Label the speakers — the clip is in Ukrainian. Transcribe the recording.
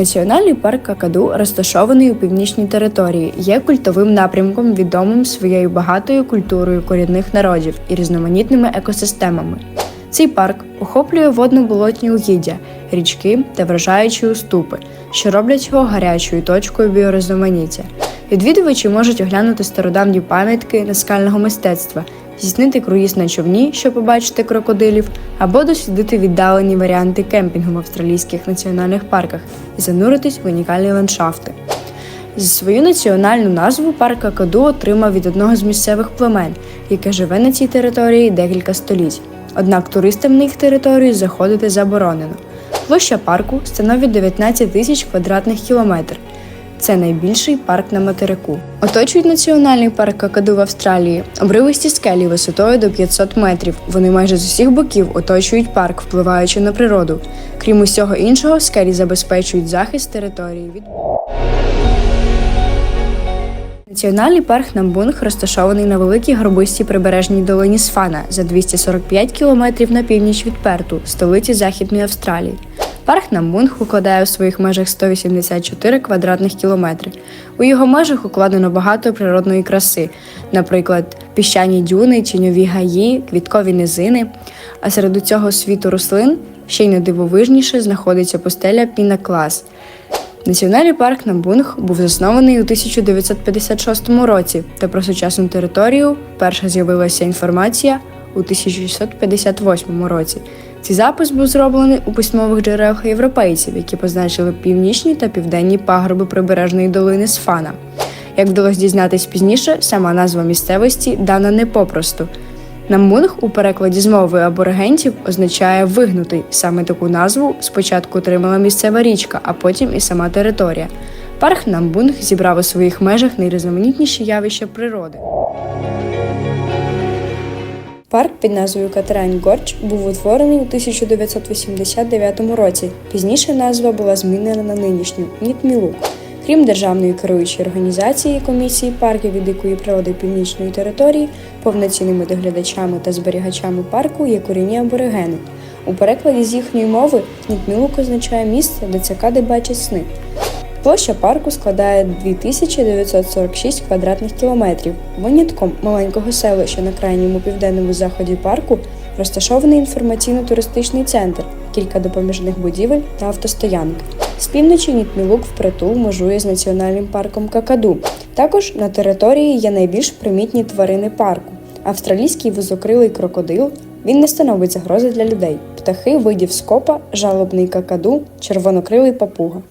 Speaker 1: Національний парк Какаду розташований у північній території, є культовим напрямком, відомим своєю багатою культурою корінних народів і різноманітними екосистемами. Цей парк охоплює водно-болотні угіддя, річки та вражаючі уступи, що роблять його гарячою точкою біорізноманіття. Відвідувачі можуть оглянути стародавні пам'ятки наскального мистецтва, здійснити круїз на човні, щоб побачити крокодилів, або дослідити віддалені варіанти кемпінгу в австралійських національних парках і зануритись в унікальні ландшафти. За свою національну назву парк Какаду отримав від одного з місцевих племен, яке живе на цій території декілька століть. Однак туристам на їх територію заходити заборонено. Площа парку становить 19 тисяч квадратних кілометрів. Це найбільший парк на материку. Оточують національний парк Какаду в Австралії обривисті скелі висотою до 500 метрів. Вони майже з усіх боків оточують парк, впливаючи на природу. Крім усього іншого, скелі забезпечують захист території від Національний парк Намбунг розташований на великій горбистій прибережній долині Сфана за 245 кілометрів на північ від Перту, столиці Західної Австралії. Парк Намбунг укладає у своїх межах 184 квадратних кілометри. У його межах укладено багато природної краси, наприклад, піщані дюни, тіньові гаї, квіткові низини. А серед усього світу рослин ще й найдивовижніше знаходиться пустеля Пінаклас – Національний парк Намбунг був заснований у 1956 році, та про сучасну територію перша з'явилася інформація у 1658 році. Цей запис був зроблений у письмових джерелах європейців, які позначили північні та південні пагорби прибережної долини Сфана. Як вдалося дізнатись пізніше, сама назва місцевості дана не попросту. Намбунг у перекладі з мови аборигентів означає вигнутий. Саме таку назву спочатку отримала місцева річка, а потім і сама територія. Парк Намбунг зібрав у своїх межах найрізноманітніші явища природи. Парк під назвою Катерань Горч був утворений у 1989 році. Пізніше назва була змінена на нинішню Нітмілук. Крім державної керуючої організації комісії парків і дикої природи північної території, повноцінними доглядачами та зберігачами парку є корінні аборигени. У перекладі з їхньої мови Нітмілук означає місце, де цикади бачать сни. Площа парку складає 2946 квадратних кілометрів. Винятком маленького селища на крайньому південному заході парку розташований інформаційно-туристичний центр, кілька допоміжних будівель та автостоянки. З півночі Нітмілук впритул межує з національним парком Какаду. Також на території є найбільш примітні тварини парку. Австралійський вузокрилий крокодил. Він не становить загрози для людей. Птахи видів скопа, жалобний какаду, червонокрилий папуга.